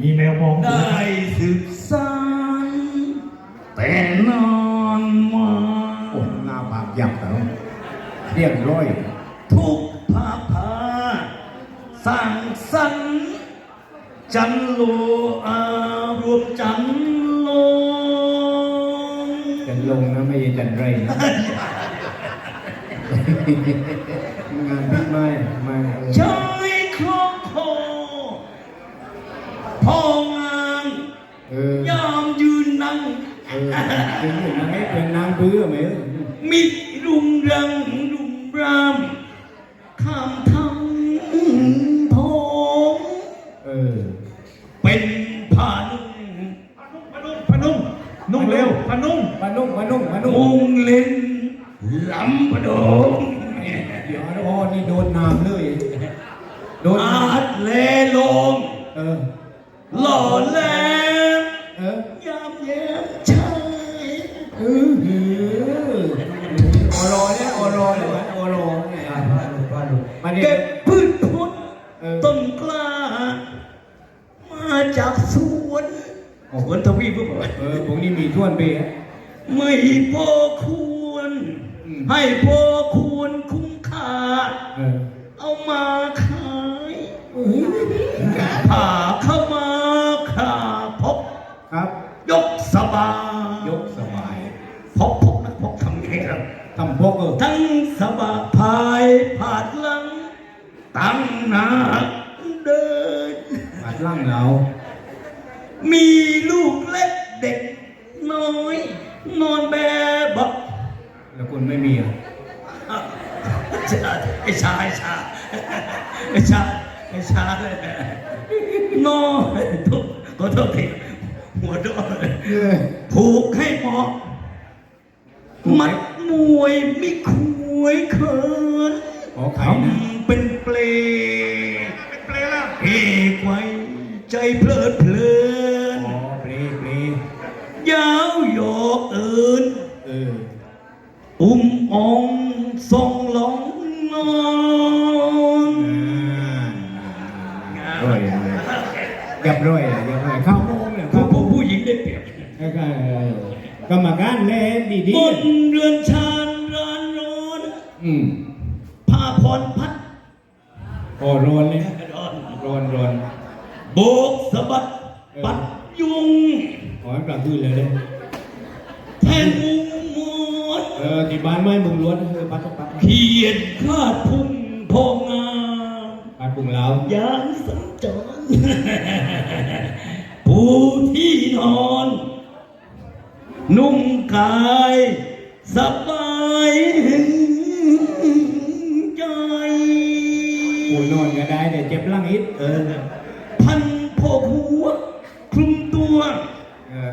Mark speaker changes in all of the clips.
Speaker 1: มีแมวมอง
Speaker 2: ได้ศึกษาแต่นานมา
Speaker 3: โอ้หน้าปากยับแล้วเรียบร้อย
Speaker 2: ทุกภาพาสร้างสรรค์จันโลอารวมจันโลง
Speaker 3: จันลงนะไม่ใช่จันไรนะงานพิษไม่ไม่เออ
Speaker 2: ชำประโดง
Speaker 3: เดี๋ยวอ๋อนี่โดนน้ำเลย โดน
Speaker 2: อาดเลลง
Speaker 3: เออ
Speaker 2: หล่อแหลม
Speaker 3: เออยา
Speaker 2: มแย้มชาย
Speaker 3: เออหือออรอเนี่ยออรอเลยนะออรอเนี่ยมาเนี่ย
Speaker 2: เก็บพืชผล
Speaker 3: เออ
Speaker 2: ต้นกล้า มาจากสวนสวนทวีปเปล่า
Speaker 3: เออพวกนี้มีท่วนเบะ
Speaker 2: ไม่พอควร
Speaker 3: อืม
Speaker 2: ให้พอควรคุ้มค่า
Speaker 3: เออ
Speaker 2: เอามาขาย
Speaker 3: เอ้ย
Speaker 2: ผ่าเข้ามาขาพบ
Speaker 3: ครับ
Speaker 2: ยกสบาย
Speaker 3: ยกสบาย
Speaker 2: พบพกนะพกทำไงครับ
Speaker 3: ทำพกเออ
Speaker 2: ทั้งสบายพายผาดหลัง ตั้งหน้าเดิน
Speaker 3: บาดล่างเรา
Speaker 2: มีลูกเล็กเด็กน้อย นอนแบบบั ก
Speaker 3: แล้วคุณไม่มีอะ
Speaker 2: ไอ้ชาไอ้ชาไอ้ชาไอ้ชาเลยน้อยทุกขอโทษทีหัวโดน
Speaker 3: เออ
Speaker 2: ผูกให้เหมาะมัดมวยไม่คุยเขิน
Speaker 3: ขอไข่
Speaker 2: ท
Speaker 3: นะำ
Speaker 2: เป็นเปล อุ้มองทรงหลงนอน
Speaker 3: อ่าร้อยเลยเรียบร้อยเลยเรียบร้อยเข้าโมงเลย
Speaker 2: ผู้
Speaker 3: เข้าโม
Speaker 2: ผู้
Speaker 3: ง
Speaker 2: ผู้หญิงได้เปรียบ
Speaker 3: แล้วก็เออกรรมการเล่นดี
Speaker 2: บนเรือนชานร้านร้อน
Speaker 3: ๆอืม
Speaker 2: ผ้าผ่อนพัด
Speaker 3: โอ้ร้อนเลย
Speaker 2: ร้อน
Speaker 3: ร้อนร้อน
Speaker 2: โบกสะบัดปัดยุง
Speaker 3: ขอให้กลับคืนเลยเลย
Speaker 2: แทงมุมมวน
Speaker 3: เออที่ บ้านไม่มุงล้วนเออปัดปัดปัด
Speaker 2: เขียนคาดพุ่งพองงาม
Speaker 3: ปัดปุ่งเรา
Speaker 2: ยามสัญจรปูที่นอน นุ่มกายสบายใจ
Speaker 3: ปูนอนก็ได้แต่เจ็บหลังอิด
Speaker 2: เออพันพ่อผัวคลุมตัว
Speaker 3: เออ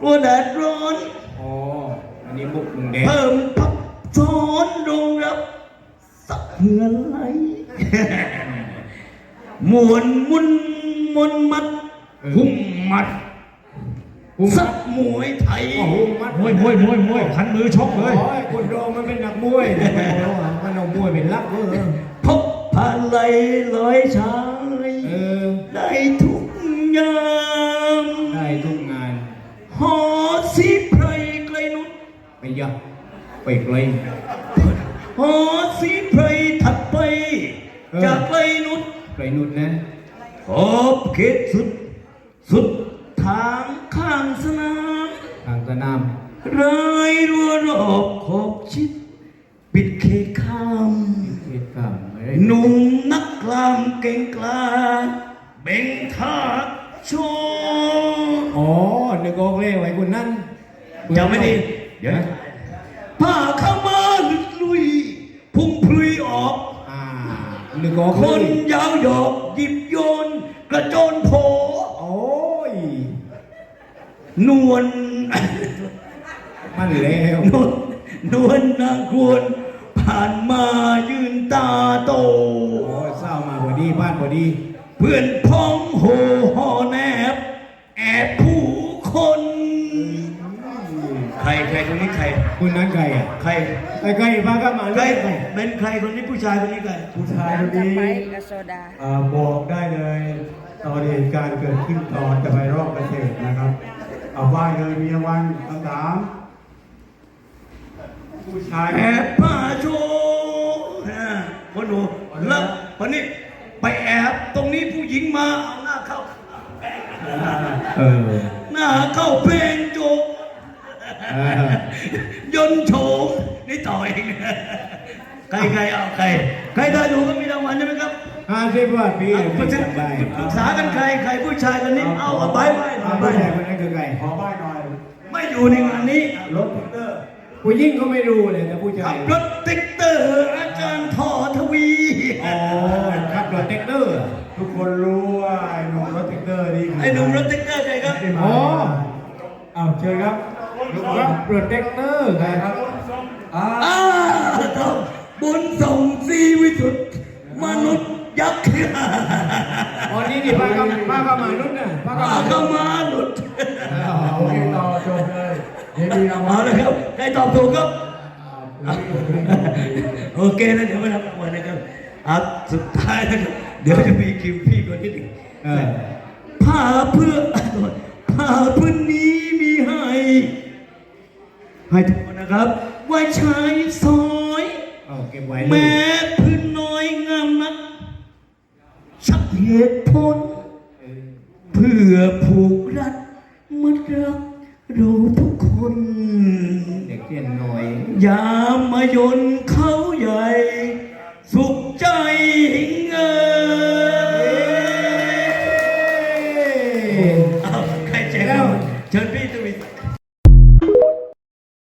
Speaker 3: ก
Speaker 2: ลัวแดดร้อน
Speaker 3: อ๋ออันนี้บุกมุงแดง
Speaker 2: เพิ่มพั บซ้อนรองรับสักเหือไหลมวนมุนมนมัดหุ่มมัด
Speaker 3: พุ่ง
Speaker 2: สักมวยไทย
Speaker 3: โอ้โหมัด
Speaker 1: มวยมวยมวยมวยพันมือชกเลย
Speaker 3: โอ้ยคนโดมันเป็นนักมวยโอ้โหมันเอามวยเป็นลักเออ
Speaker 2: พบผ่านไหลลอยชาย
Speaker 3: เออ
Speaker 2: ได้ทุกยาม
Speaker 3: ได้ทุกงาน
Speaker 2: หอสีไพรไกลนุษ
Speaker 3: ไปยัก ไปไกล
Speaker 2: หอสีไพรถัดไป
Speaker 3: เออ
Speaker 2: จากไกลนุษ
Speaker 3: ไกลนุดนะ
Speaker 2: ขอบเขตสุด สุดทางข้างสนาม
Speaker 3: ทางสนาม
Speaker 2: รายรัวรอบขอบชิด ปิดเขตข้าม
Speaker 3: เหตุการณ์ไม่ได้
Speaker 2: หนุ่มนักกลามเก่งกล้าเบ่งท่าโชว์
Speaker 3: อ๋อนึกออกเลยไว้คนนั้น
Speaker 2: จำไม่ดีเดี๋ยวนะ ผ้าเข้ามาลุดลุย พุ่งพลุยออก
Speaker 3: อ่านึกออก
Speaker 2: ค
Speaker 3: เลย
Speaker 2: นยาวหยอกหยิบโยน กระโจนโผ
Speaker 3: โอ้ย
Speaker 2: นวล
Speaker 3: มันแล้ว
Speaker 2: นวลนวลนางควร ผ่านมายืนตาโต
Speaker 3: โอ้ยเศร้ามาพอดีบ้านพอดี
Speaker 2: เพื่อนพ้องโหห่อแนบ แอบผู้คนใค รใครคนนี้ใคร
Speaker 3: คุณนั้นใครอะ
Speaker 2: ใคร
Speaker 3: ไอ้ใครพากันมา
Speaker 2: ใคร
Speaker 3: เลย
Speaker 2: เป็นใครคนนี้ผู้ชายคนนี้ใคร
Speaker 1: ผู้ชายคน
Speaker 4: กับ
Speaker 1: นี้
Speaker 4: ไม้กับโซดา
Speaker 1: อ่าบอกได้เลยไป
Speaker 3: ตอนเหตุการณ์เกิดขึ้นตอนจะไปรอบเกษตรนะครับ เอาไหว้เลยมีรางวัลคำถามผู้ชาย
Speaker 2: แอบผ้าโช นต์โฉมนี่ต่อเองใครใครเอาใครใครได้ดูก็มีรางวัลใช่ไหมครับ
Speaker 3: ห้าสิบว่าปี
Speaker 2: ปรึกษา
Speaker 3: ได้
Speaker 2: ปรึกษากันใครใครผู้ชายคนนี้เอาเอาใบใบ
Speaker 3: เอา
Speaker 2: ใบ
Speaker 3: ผู้ชายคนนั้นคือใครขอไหว้หน่อย
Speaker 2: ไม่อยู่ในงานนี้
Speaker 3: รถเตอร์ผู้หญิงก็ไม่รู้เลยแต่ผู้ชา
Speaker 2: ขั
Speaker 3: ย
Speaker 2: บรถติ๊กเตอร์อาจารย์ทอทวี
Speaker 3: อ๋อขับรถเต็กเตอร์ทุกคนรู้ว่าไอ้หนุ่มรถเต็กเตอร์นี่
Speaker 2: ไอ้หนุ่มรถติ๊กเตอร์ใครครับ
Speaker 3: อ๋อเอาเชิญครับ ครับรถเต็กเตอร์ครับอ่า
Speaker 2: อ่าต้องบุญส่งซีวิสุทธ์มนุษย์ยักษ์
Speaker 3: วันนี้นี่ป้าก็ป้าก็มานุ่นน่ะป้าก็
Speaker 2: ป้า
Speaker 3: มา
Speaker 2: ก็มาหลุด
Speaker 3: โอเคต่อจบเลยเดี๋ยวมีรางวั
Speaker 2: เอา
Speaker 3: ล
Speaker 2: เลยครับใครตอบถูกครับโอเคนะเดี๋ยวมาทำรางวัลนะครับอะสุดท้ายนะครับเดี๋ยวจะมีคิวพี่คนที่หนึ่ง
Speaker 3: เออ
Speaker 2: ผ้าเพื่อผ้าพื้นนี้มีให้ ให้ทุกคนนะครับไว่าชายซอย
Speaker 3: เอาเก็บไว้เลย
Speaker 2: แม้พื้นน้อยงามนักชักเหตุผลเพื่อผูกรัดมัดรักเราทุกคน
Speaker 3: เด็กเรียนหน่อย
Speaker 2: อย่ามายนเขาใหญ่